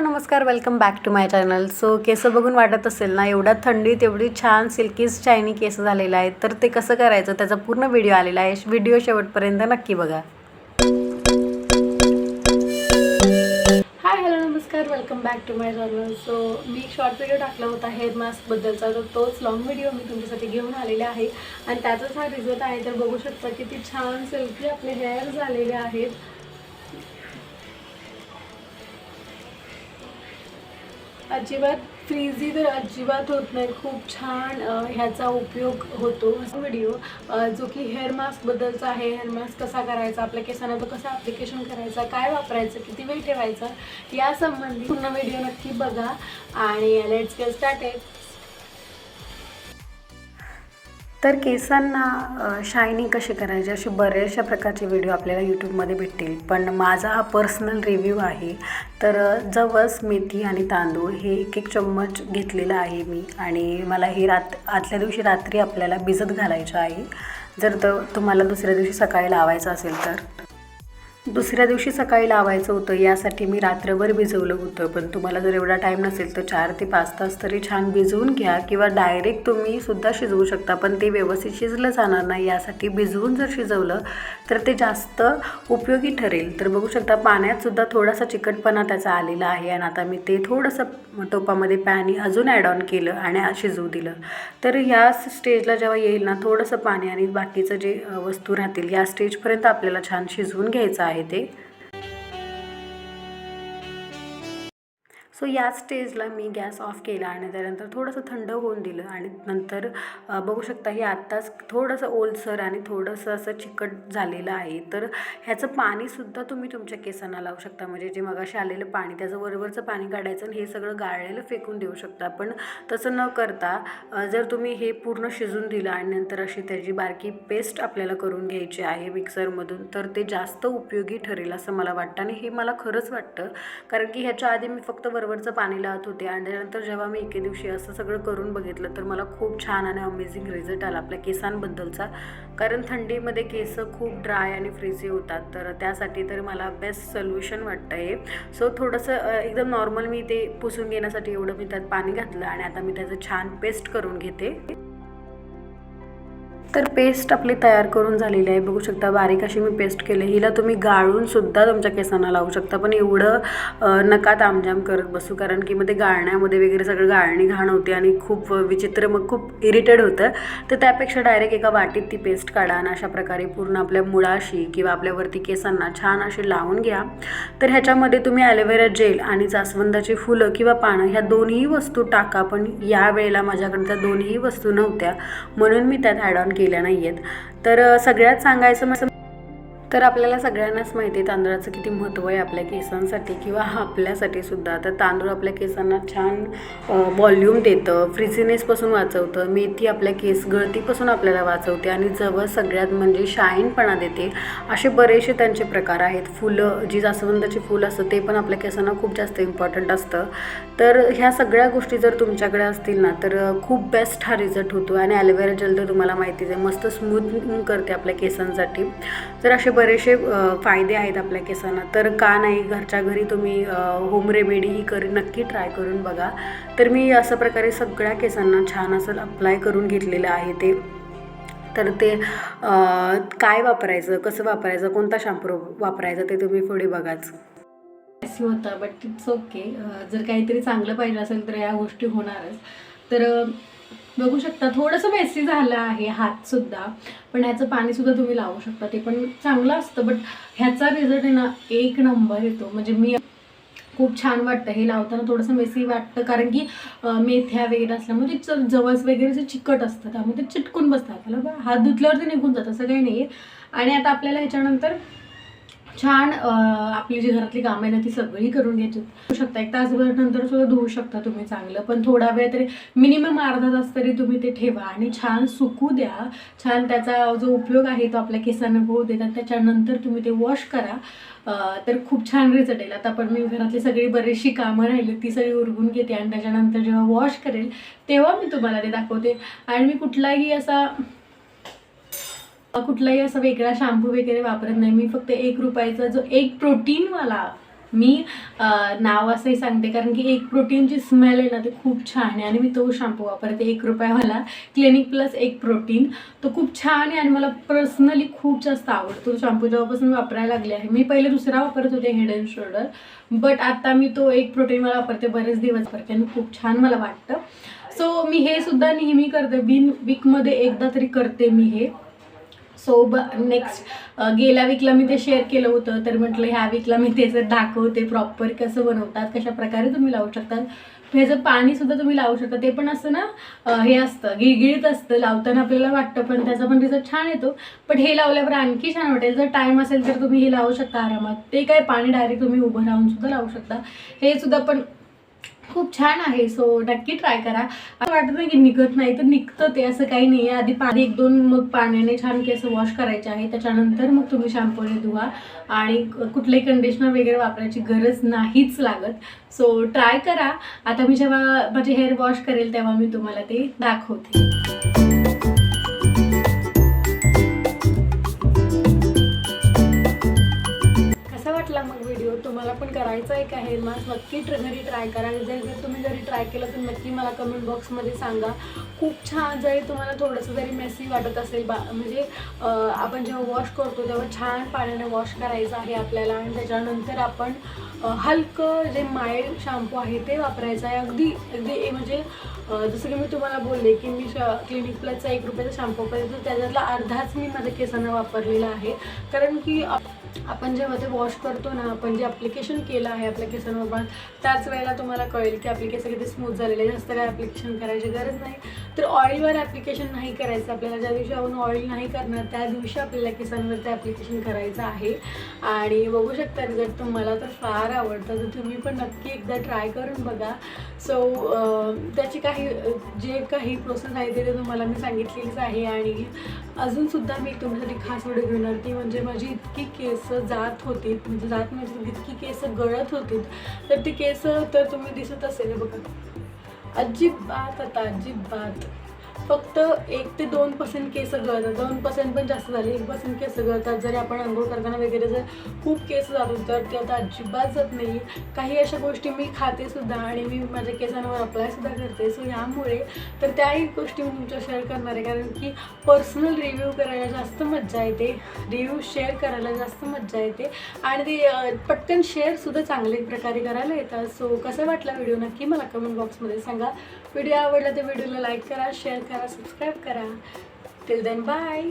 नमस्कार welcome back to my channel so केस बघून वाटत असेल ना एवढ्या थंडीत एवढी छान सिल्कीज शायनी केस झालेलं आहे तर ते कसं करायचं? त्याचा पूर्ण व्हिडिओ आलेला आहे. व्हिडिओ शेवटपर्यंत नक्की बघा. हाय हॅलो नमस्कार. Welcome back to my channel so मी एक शॉर्ट व्हिडिओ टाकला होता हेअर मास्कबद्दलचा तर तोच लॉंग व्हिडिओ मी तुमच्यासाठी घेऊन आलेले आहे. आणि त्याचाच हा रिझल्ट आहे. तर बघू शकता किती छान सिल्की आपले हेअर झालेले आहेत. अजिबात फ्रीझी तर अजिबात होत नाही. खूप छान ह्याचा उपयोग होतो. व्हिडिओ जो की हेअर मास्कबद्दलचा आहे. हेअर मास्क कसा करायचा? आपल्या केसांना तो कसा ॲप्लिकेशन करायचा? काय वापरायचं? किती वेळ ठेवायचा? यासंबंधी पूर्ण व्हिडिओ नक्की बघा. आणि लेट्स गेट स्टार्टेड तर केसांना शायनिंग कशी करायची? असे बऱ्याचशा प्रकारचे व्हिडिओ आपल्याला यूट्यूबमध्ये भेटतील. पण माझा हा पर्सनल रिव्ह्यू आहे. तर जवस मेथी आणि तांदूळ हे एक एक चम्मच घेतलेलं आहे मी. आणि मला हे रात आतल्या दिवशी रात्री आपल्याला भिजत घालायचं आहे. जर तर तुम्हाला दुसऱ्या दिवशी सकाळी लावायचं असेल तर. दुसऱ्या दिवशी सकाळी लावायचं होतं यासाठी मी रात्रभर भिजवलं होतं. पण तुम्हाला जर एवढा टाईम नसेल तर चार ते पाच तास तरी छान भिजवून घ्या किंवा डायरेक्ट तुम्ही सुद्धा शिजवू शकता. पण ते व्यवस्थित शिजलं जाणार नाही यासाठी भिजवून जर शिजवलं तर ते जास्त उपयोगी ठरेल. तर बघू शकता पाण्यात सुद्धा थोडासा चिकटपणा त्याचा आलेला आहे आणि आता मी ते थोडंसं टोपामध्ये पाणी अजून ॲड ऑन केलं आणि शिजवू दिलं. तर या स्टेजला जेव्हा येईल ना थोडंसं पाणी आणि बाकीचं जे वस्तू राहतील या स्टेजपर्यंत आपल्याला छान शिजवून घ्यायचं आहे. ते. सो या स्टेजला मी गॅस ऑफ केला आणि त्यानंतर थोडंसं थंड होऊन दिलं आणि नंतर बघू शकता हे आत्ताच थोडंसं ओलसर आणि थोडंसं असं चिकट झालेलं आहे. तर ह्याचं पाणीसुद्धा तुम्ही तुमच्या केसांना लावू शकता. म्हणजे जे मगाशी आलेलं पाणी त्याचं वरवरचं पाणी काढायचं आणि हे सगळं गाळलेलं फेकून देऊ शकता. पण तसं न करता जर तुम्ही हे पूर्ण शिजून दिलं आणि नंतर अशी त्याची बारकी पेस्ट आपल्याला करून घ्यायची आहे मिक्सरमधून तर ते जास्त उपयोगी ठरेल असं मला वाटतं. आणि हे मला खरंच वाटतं. कारण की ह्याच्या आधी मी फक्त वरवरचं पाणी लावत होते. आणि त्यानंतर जेव्हा मी एके दिवशी असं सगळं करून बघितलं तर मला खूप छान आणि अमेझिंग रिझल्ट आला आपल्या केसांबद्दलचा. कारण थंडीमध्ये केस खूप ड्राय आणि फ्रिझी होतात तर त्यासाठी तर मला बेस्ट सोल्युशन वाटतं हे. सो थोडंसं एकदम नॉर्मल मी ते पुसून घेण्यासाठी एवढं मी त्यात पाणी घातलं आणि आता मी त्याचं छान पेस्ट करून घेते. तर पेस्ट आपली तयार करून झालेली आहे. बघू शकता बारीक अशी मी पेस्ट केली. हिला तुम्ही गाळूनसुद्धा तुमच्या केसांना लावू शकता. पण एवढं नका तामझाम करत बसू. कारण की मग ते गाळण्यामध्ये वगैरे सगळं गाळणी घाण होते आणि खूप विचित्र मग खूप इरिटेड होतं. तर त्यापेक्षा डायरेक्ट एका वाटीत ती पेस्ट काढा आणि अशा प्रकारे पूर्ण आपल्या मुळाशी किंवा आपल्यावरती केसांना छान अशी लावून घ्या. तर ह्याच्यामध्ये तुम्ही ॲलोवेरा जेल आणि जास्वंदाची फुलं किंवा पानं ह्या दोन्ही वस्तू टाका. पण या वेळेला माझ्याकडे त्या दोन्ही वस्तू नव्हत्या. म्हणून मी त्यात ॲड ऑन केल्या नाही आहेत तर सगळ्यात सांगायचं म्हणजे तर आपल्याला सगळ्यांनाच माहिती आहे तांदळाचं किती महत्त्व आहे आपल्या केसांसाठी किंवा आपल्यासाठी सुद्धा. तर तांदूळ आपल्या केसांना छान व्हॉल्यूम देतं फ्रिझिनेसपासून वाचवतं मेथी आपल्या केस गळतीपासून आपल्याला वाचवते आणि जवळ सगळ्यात म्हणजे शाईनपणा देते. असे बरेचसे त्यांचे प्रकार आहेत. फुलं जी जास्वंदाची फुलं असतं ते पण आपल्या केसांना खूप जास्त इम्पॉर्टंट असतं. तर ह्या सगळ्या गोष्टी जर तुमच्याकडे असतील ना तर खूप बेस्ट हा रिझल्ट होतो. आणि ॲलोवेरा जेल तर तुम्हाला माहितीच आहे मस्त स्मूथ करते आपल्या केसांसाठी. तर असे बरेचसे फायदे आहेत आपल्या केसांना. तर का नाही घरच्या घरी तुम्ही होम रेमेडी ही कर नक्की ट्राय करून बघा. तर मी अशा प्रकारे सगळ्या केसांना छान असं अप्लाय करून घेतलेलं आहे ते. तर ते काय वापरायचं कसं वापरायचं कोणता शॅम्पू वापरायचा ते तुम्ही पुढे बघाच. मेसी होता बट इट्स ओके जर काहीतरी चांगलं पाहिजे असेल तर या गोष्टी होणारच. तर बघू शकता. थोडंसं मेसी झालं आहे हातसुद्धा पण ह्याचं पाणीसुद्धा तुम्ही लावू शकता. ते पण चांगलं असतं. बट ह्याचा रिझल्ट आहे ना एक नंबर येतो. म्हणजे मी खूप छान वाटतं हे लावताना. थोडंसं मेसी वाटतं. कारण की मेथ्या वगैरे असल्यामुळे ते च- जवस वगैरे जे चिकट असतं त्यामुळे ते चिटकून बसतात. त्याला हात धुतल्यावर ते निघून जातं. असं काही नाही आणि आता आपल्याला ह्याच्यानंतर छान आपली जी घरातली कामं आहे ना ती सगळी करून घ्यायची होऊ शकता. एक तासभर नंतर सुद्धा धुवू शकता तुम्ही चांगलं. पण थोडा वेळ तरी मिनिमम अर्धा तास तरी तुम्ही ते ठेवा आणि छान सुकू द्या. छान त्याचा जो उपयोग आहे तो आपल्या केसांना होऊ देतात. त्याच्यानंतर तुम्ही ते वॉश करा. तर खूप छान रिझल्ट येईल. आता पण मी घरातली सगळी बरीचशी कामं राहिली ती सगळी उरगून घेते आणि त्याच्यानंतर जेव्हा वॉश करेल तेव्हा मी तुम्हाला ते दाखवते. आणि मी कुठलाही असा कुठलाही असा वेगळा शॅम्पू वगैरे वापरत नाही. मी फक्त एक रुपयाचा जो एक प्रोटीनवाला मी नाव असंही सांगते. कारण की एक प्रोटीनची स्मेल आहे ना ते खूप छान आहे. आणि मी तो शॅम्पू वापरते. एक रुपयावाला क्लिनिक प्लस एक प्रोटीन तो खूप छान आहे आणि मला पर्सनली खूप जास्त आवडतो. तो शॅम्पू जेव्हापासून मी वापरायला लागले आहे. मी पहिले दुसरा वापरत होते हेड अँड शोल्डर बट आता मी तो एक प्रोटीन मला वापरते. बरेच दिवस वापरते. आणि खूप छान मला वाटतं. सो मी हे सुद्धा नेहमी करते. बिन वीकमध्ये एकदा तरी करते मी हे. सो ब नेक्स्ट गेल्या वीकला मी ते शेअर केलं होतं. तर म्हटलं ह्या वीकला मी त्याचं दाखवते प्रॉपर कसं बनवतात कशा प्रकारे तुम्ही लावू शकतात. ह्याचं पाणीसुद्धा तुम्ही लावू शकता ते पण असं ना हे असतं गिळगिळीत असतं. लावताना आपल्याला वाटतं पण त्याचा पण रिझल्ट छान येतो. पण हे लावल्यावर आणखी छान वाटेल. जर टाईम असेल तर तुम्ही हे लावू शकता आरामात. ते काय पाणी डायरेक्ट तुम्ही उभं राहून सुद्धा लावू शकता. हे सुद्धा पण खूप छान आहे. सो नक्की ट्राय करा. असं वाटत नाही की निघत नाही तर निघतं ते असं काही नाही आहे आधी पाणी एक दोन मग पाण्याने छान केस वॉश करायचे आहे. त्याच्यानंतर मग तुम्ही शॅम्पूने धुवा. आणि कुठलेही कंडिशनर वगैरे वापरायची गरज नाहीच लागत. सो ट्राय करा. आता मी जेव्हा माझे हेअर वॉश करेल तेव्हा मी तुम्हाला ते दाखवते. हेअर मास्क नक्की ट्र घरी ट्राय करा. जर जर तुम्ही जरी ट्राय केलं तर नक्की मला कमेंट बॉक्समध्ये सांगा. खूप छान जरी तुम्हाला थोडंसं जरी मेसी वाटत असेल बा म्हणजे आपण जेव्हा वॉश करतो तेव्हा छान पाण्याने वॉश करायचं आहे आपल्याला. आणि त्याच्यानंतर आपण हलकं जे माइल्ड शॅम्पू आहे ते वापरायचं आहे. अगदी अगदी ए- म्हणजे जसं की मी तुम्हाला बोलले की मी श क्लिनिक प्लसचा एक रुपयाचा शॅम्पू तर त्याच्यातला अर्धाच मी माझ्या केसांना वापरलेला आहे. कारण की आपण जेव्हा ते वॉश करतो ना आपण जे ॲप्लिकेशन केलं आहे आपल्या केसांवर त्याच वेळेला तुम्हाला कळेल की आपले केस किती स्मूथ झालेले जास्त काय ॲप्लिकेशन करायची गरज नाही. तर ऑइलवर ॲप्लिकेशन नाही करायचं आपल्याला. ज्या दिवशी आपण ऑइल नाही करणार त्या दिवशी आपल्याला केसांवर ते ॲप्लिकेशन करायचं आहे. आणि बघू शकता रिझल्ट तुम्हाला तर फार आवडतं तर तुम्ही पण नक्की एकदा ट्राय करून बघा. सो त्याची काही जे काही प्रोसेस आहे ते ते तुम्हाला मी सांगितलेलीच आहे. आणि अजूनसुद्धा मी तुमच्यासाठी खास व्हिडिओ घेणार ती म्हणजे माझी इतकी केस जात होती म्हणजे जात म्हणजे इतकी केस गळत होती तर ती केस तर तुम्ही दिसत असेल बघा. अजिबात आता अजिबात. फक्त एक ते दोन पर्सेंट केस गळतात दोन पर्सेंट पण जास्त झाले एक पर्सेंट केस गळतात जरी आपण आंघोळ करताना वगैरे जर खूप केस जात तर ते आता अजिबात जात नाही. काही अशा गोष्टी मी खाते सुद्धा आणि मी माझ्या केसांवर अप्लाय सुद्धा करते. सो यामुळे तर त्याही गोष्टी मी तुमच्या शेअर करणार आहे. कारण की पर्सनल रिव्ह्यू करायला जास्त मज्जा येते. रिव्ह्यू शेअर करायला जास्त मज्जा येते. आणि ते पटकन शेअरसुद्धा चांगल्या प्रकारे करायला येतात. सो कसं वाटला व्हिडिओ नक्की मला कमेंट बॉक्समध्ये सांगा. व्हिडिओ आवडला तर व्हिडिओला लाईक करा शेअर करा सबस्क्राईब करा. Till then bye